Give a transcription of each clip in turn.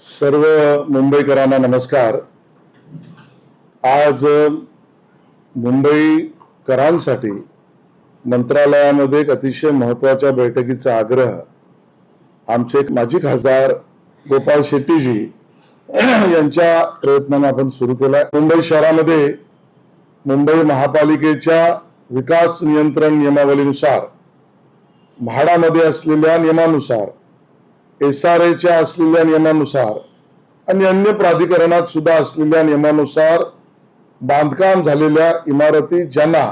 सर्व मुंबईकरांना नमस्कार. आज मुंबईकरांसाठी मंत्रालयामध्ये एक अतिशय महत्त्वाच्या बैठकीचा आग्रह आमचे एक माजी खासदार गोपाळ शेट्टीजी यांच्या प्रयत्नाने आपण सुरू केला मुंबई शहरामध्ये मुंबई महापालिकेच्या विकास नियंत्रण नियमावलीनुसार म्हाडामध्ये असलेल्या नियमानुसार एस आर एच्या असलेल्या नियमानुसार आणि अन्य प्राधिकरणात सुद्धा असलेल्या नियमानुसार बांधकाम झालेल्या इमारती ज्यांना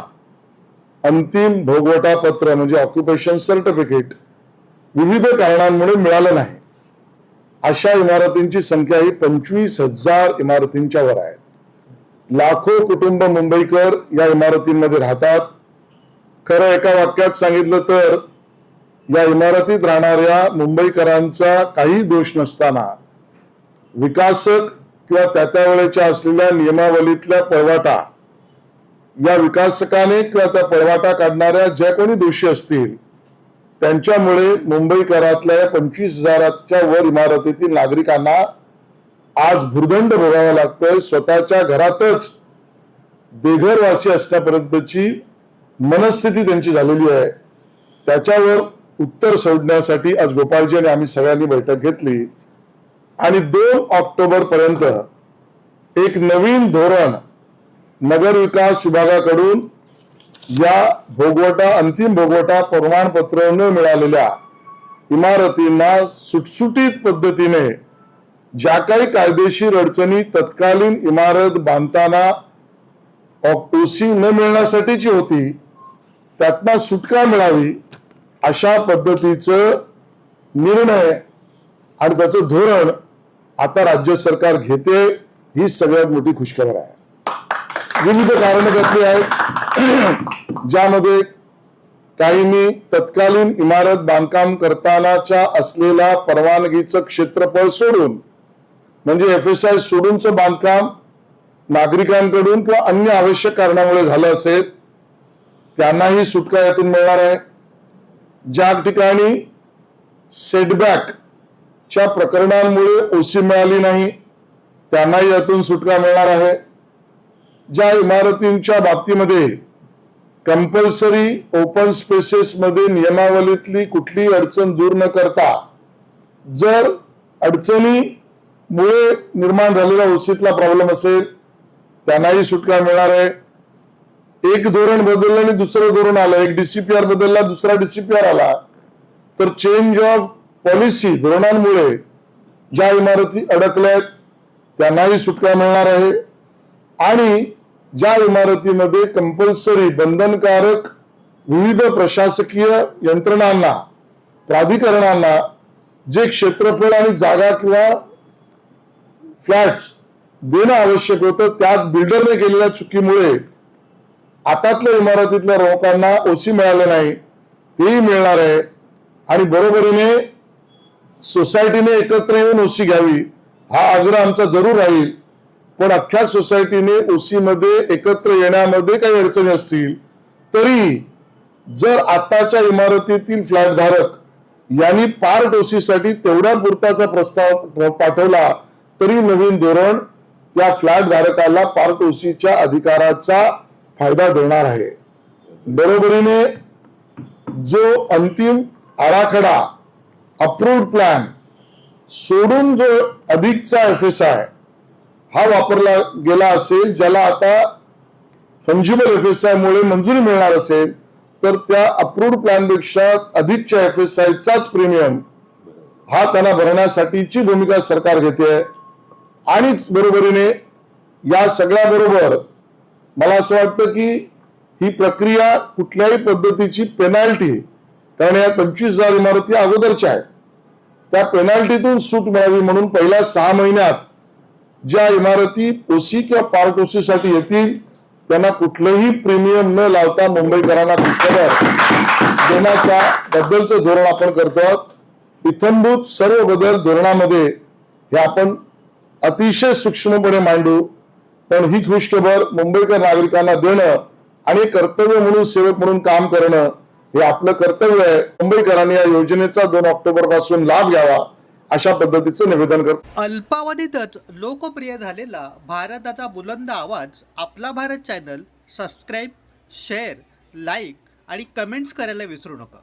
अंतिम भोगवटा पत्र म्हणजे ऑक्युपेशन सर्टिफिकेट विविध कारणांमुळे मिळालं नाही अशा इमारतींची संख्या ही पंचवीस हजार इमारतींच्या वर आहे. लाखो कुटुंब मुंबईकर या इमारतींमध्ये राहतात. खरं एका वाक्यात सांगितलं तर या इमारतीत राहणाऱ्या मुंबईकरांचा काही दोष नसताना विकासक किंवा त्या त्या वेळेच्या असलेल्या नियमावलीतल्या पळवाटा या विकासकाने किंवा त्या पळवाटा काढणाऱ्या ज्या कोणी दोषी असतील त्यांच्यामुळे मुंबईकरातल्या या पंचवीस हजाराच्या वर इमारतीतील नागरिकांना आज भुर्दंड भोगावा लागतोय. स्वतःच्या घरातच बेघरवासी असण्यापर्यंतची मनस्थिती त्यांची झालेली आहे. त्याच्यावर उत्तर सोडण्यासाठी आज गोपाळजी आणि आम्ही सगळ्यांनी बैठक घेतली. आणि दोन ऑक्टोबर पर्यंत एक नवीन धोरण नगर विकास विभागाकडून या भोगवटा अंतिम भोगवटा प्रमाणपत्र न मिळालेल्या इमारतींना सुटसुटीत पद्धतीने ज्या काही कायदेशीर अडचणी तत्कालीन इमारत बांधताना ओसी न मिळण्यासाठीची होती त्यातना सुटका मिळावी अशा पद्धतीचं निर्णय आणि त्याचं धोरण आता राज्य सरकार घेते ही सगळ्यात मोठी खुशखबर आहे. विविध कारणं त्यातली आहेत. ज्यामध्ये काहींनी तत्कालीन इमारत बांधकाम करतानाच्या असलेला परवानगीचं क्षेत्रफळ सोडून म्हणजे एफ एस आय सोडूनचं बांधकाम नागरिकांकडून किंवा अन्य आवश्यक कारणामुळे झालं असेल त्यांनाही सुटका यातून मिळणार आहे. ज्या ठिकाणी सेटबॅकच्या प्रकरणांमुळे ओसी मिळाली नाही त्यांनाही यातून सुटका मिळणार आहे. ज्या इमारतींच्या बाबतीमध्ये कंपल्सरी ओपन स्पेसेसमध्ये नियमावलीतली कुठली अडचण दूर न करता जर अडचणीमुळे निर्माण झालेला ओसीतला प्रॉब्लेम असेल त्यांनाही सुटका मिळणार आहे. एक धोरण बदललं आणि दुसरं धोरण आलं. एक डीसीपीआर बदलला दुसरा डीसीपीआर आला. तर चेंज ऑफ पॉलिसी धोरणांमुळे ज्या इमारती अडकल्यात त्यांनाही सुटका मिळणार आहे. आणि ज्या इमारतीमध्ये कंपल्सरी बंधनकारक विविध प्रशासकीय यंत्रणांना प्राधिकरणांना जे क्षेत्रफळ आणि जागा किंवा फ्लॅट्स देणं आवश्यक होतं त्यात बिल्डरने केलेल्या चुकीमुळे आतातल्या इमारतीतल्या लोकांना ओसी मिळाले नाही तेही मिळणार आहे. आणि बरोबरीने सोसायटीने एकत्र येऊन ओसी घ्यावी हा आग्रह आमचा जरूर राहील. पण अख्ख्या सोसायटीने ओसीमध्ये एकत्र येण्यामध्ये काही अडचणी असतील तरी जर आताच्या इमारतीतील फ्लॅट धारक यांनी पार्ट ओसीसाठी तेवढ्या पुरताचा प्रस्ताव पाठवला तरी नवीन धोरण त्या फ्लॅट धारकाला पार्ट ओसीच्या अधिकाराचा फायदा देणार आहे. बरोबरीने जो अंतिम आराखडा अप्रूव्ड प्लॅन सोडून जो अधिकचा एफ एस आय हा वापरला गेला असेल ज्याला आता फंजिबल एफ एस आय मुळे मंजुरी मिळणार असेल तर त्या अप्रूव्ड प्लॅनपेक्षा अधिकच्या एफ एस आय चाच प्रीमियम हा त्यांना भरण्यासाठीची भूमिका सरकार घेते आणिच बरोबरीने या सगळ्याबरोबर मला असं वाटतं की ही प्रक्रिया कुठल्याही पद्धतीची पेनाल्टी कारण या पंचवीस हजार इमारती अगोदरच्या आहेत. त्या पेनाल्टीतून सूट मिळावी म्हणून पहिल्या सहा महिन्यात ज्या इमारती ओसी किंवा पार्ट ओसीसाठी येतील त्यांना कुठलंही प्रीमियम न लावता मुंबईकरांना पुष्कळ देण्याच्या बद्दलचं धोरण आपण करतो इथंभूत सर्व बदल धोरणामध्ये हे आपण अतिशय सूक्ष्मपणे मांडू. पण ही ख्रिष्टभर मुंबईकर नागरिकांना देणं आणि कर्तव्य म्हणून सेवक म्हणून काम करणं हे आपलं कर्तव्य आहे. मुंबईकरांनी या योजनेचा दोन ऑक्टोबरपासून लाभ घ्यावा अशा पद्धतीचं निवेदन करतो. अल्पावधीतच लोकप्रिय झालेला भारताचा बुलंद आवाज आपला Bharat channel subscribe share like आणि कमेंट्स करायला विसरू नका.